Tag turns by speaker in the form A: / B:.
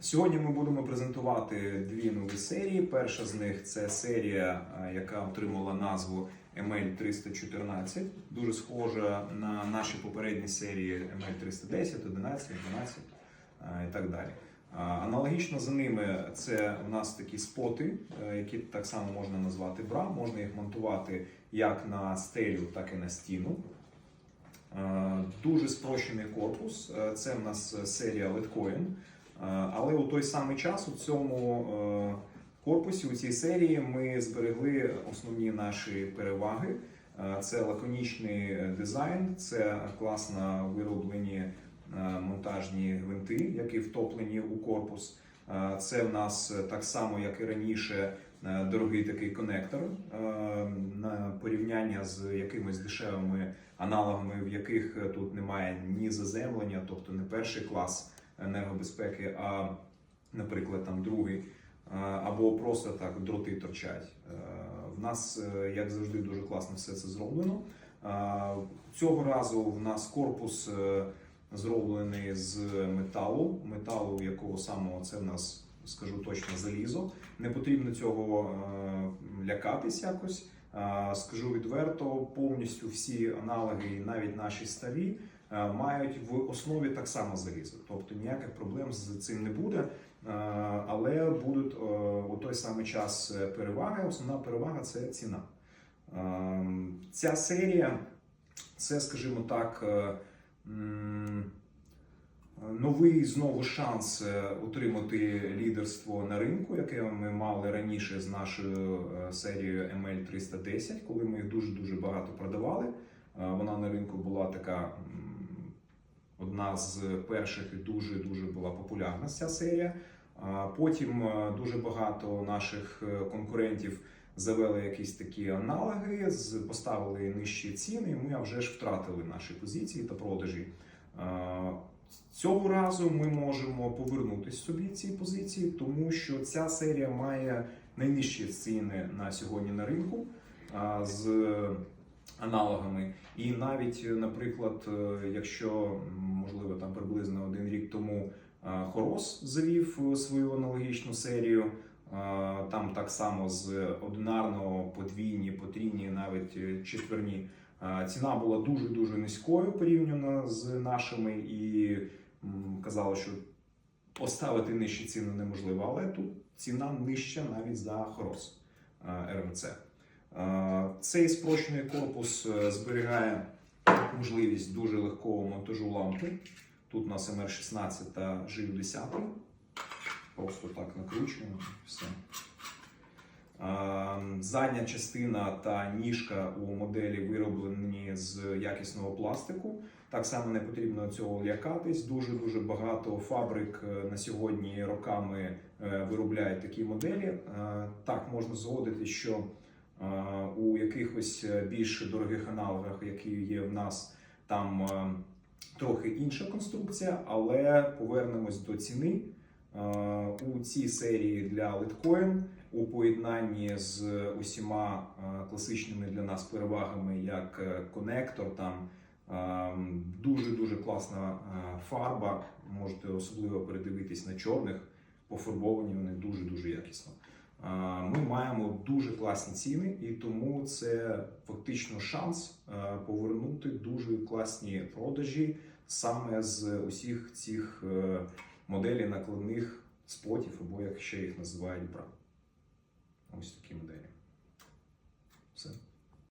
A: Сьогодні ми будемо презентувати дві нові серії. Перша з них це серія, е, яка отримала назву ML 314. Дуже схожа на наші попередні серії ML 310, 11, 12 е, і так далі. Аналогічно за ними це у нас такі споти, е, які так само можна назвати бра. Можна їх монтувати як на стелю, так і на стіну. Е, Дуже спрощений корпус. Це в нас серія Litecoin. Е, Але у той самий час у цьому е, корпусі, у цій серії, ми зберегли основні наші переваги. Е, Це лаконічний дизайн, це класно вироблені монтажні гвинти, які втоплені у корпус. Це в нас так само, як і раніше, дорогий такий конектор на порівняння з якимись дешевими аналогами, в яких тут немає ні заземлення, тобто не перший клас енергобезпеки, а, наприклад, там другий, або просто так дроти торчать. Е, В нас, е, як завжди, дуже класно все це зроблено. Цього разу в нас корпус е, зроблений з металу, металу якого самого це в нас, скажу точно, залізо. Не потрібно цього лякатись якось. Скажу відверто, повністю всі аналоги, навіть наші старі, мають в основі так само залізо. Тобто ніяких проблем з цим не буде. Е, Але будуть е, у той самий час е, переваги. Основна перевага це ціна. Е, Ця серія це, скажімо так, е, новий знову шанс е, отримати лідерство на ринку, яке ми мали раніше з нашою е, серією ML 310, коли ми їх дуже дуже багато продавали. Е, Вона на ринку була така одна з перших і дуже дуже була популярна ця серія. Потім е, дуже багато наших е, конкурентів завели якісь такі аналоги, поставили нижчі ціни, і ми вже ж втратили наші позиції та продажі. Цього разу ми можемо повернути собі ці позиції, тому що ця серія має найнижчі ціни на сьогодні на ринку з аналогами. І навіть, наприклад, е, якщо можливо там приблизно один рік тому е, Хорос завів е, свою аналогічну серію. е, Там так само з одинарного подвійні, потрійні, навіть е, четверні. Е, Ціна була дуже дуже низькою порівняно з нашими, і казали, що поставити нижчі ціни неможливо, але тут ціна нижча навіть за Хорос е, РМЦ. Е, Цей спрощений корпус е, зберігає можливість дуже легкого монтажу лампи. Тут у нас МР16 та GU10. Просто так накручуємо. Все. Е, Задня частина та ніжка у моделі вироблені з якісного пластику. Так само не потрібно цього лякатись. Дуже дуже багато фабрик на сьогодні роками виробляють такі моделі. Так можна згодити, що у якихось е, більш дорогих аналогах, які є в нас, там е, трохи інша конструкція, але повернемось до ціни. У цій серії для Litecoin у поєднанні з усіма е, класичними для нас перевагами, як конектор, там дуже дуже класна фарба. Можете особливо передивитись на чорних, пофарбовані вони дуже дуже якісно. Ми маємо дуже класні ціни, і тому це фактично шанс повернути дуже класні продажі саме з усіх цих е, моделей накладних спотів, або як ще їх називають бра. Ось такі моделі.